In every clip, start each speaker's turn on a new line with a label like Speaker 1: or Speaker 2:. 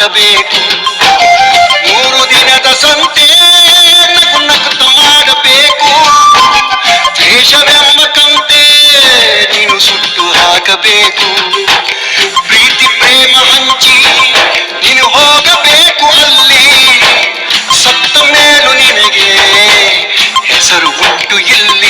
Speaker 1: ಹಾಕಬೇಕು ಮೂರು ದಿನದ ಸಂತೆ ನಗುನಗುತ್ತ ಮಾಡಬೇಕು. ದ್ವೇಷವೆಂಬ ಕಂತೆ ನೀನು ಸುಟ್ಟು ಹಾಕಬೇಕು. ಪ್ರೀತಿ, ಪ್ರೇಮ ಹಂಚಿ ನೀನು ಹೋಗಬೇಕು ಅಲ್ಲಿ. ಸತ್ತ ಮೇಲು ನಿನಗೆ ಹೆಸರು ಉಂಟು ಇಲ್ಲಿ.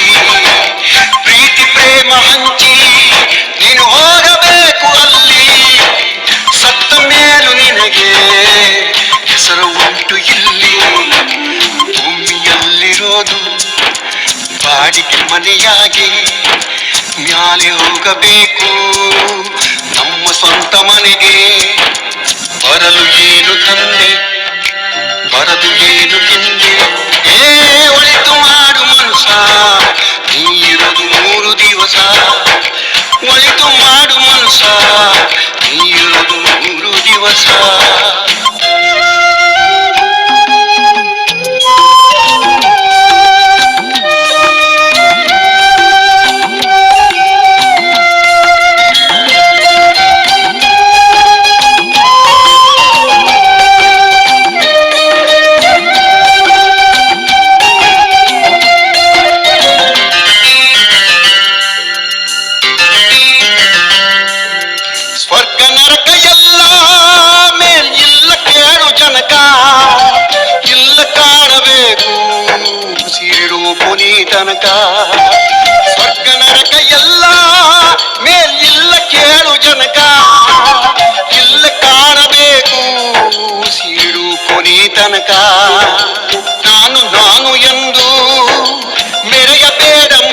Speaker 1: ಮನೆಯಾಗಿ ಮ್ಯಾಲೆ ಹೋಗಬೇಕು ನಮ್ಮ ಸ್ವಂತ ಮನೆಗೆ ಬರಲು ಏನು ತಂದೆ ಬರದು ಏನು ತಿಂದೆ ಏ ಒಳಿತು ಮಾಡು ಮನುಷ್ಯ ನೀರದು ಮೂರು ದಿವಸ ಒಳಿತು ಮಾಡು ಮನುಷ್ಯ ನೀರದು ಮೂರು ದಿವಸ ತನಕ ಸ್ವರ್ಗ ನರಕ ಎಲ್ಲ ಮೇಲಿಲ್ಲ ಕೇಳು ಜನಕ. ಇಲ್ಲ ಕಾಣಬೇಕು ಸಿಡು ಕೊನೆ ತನಕ.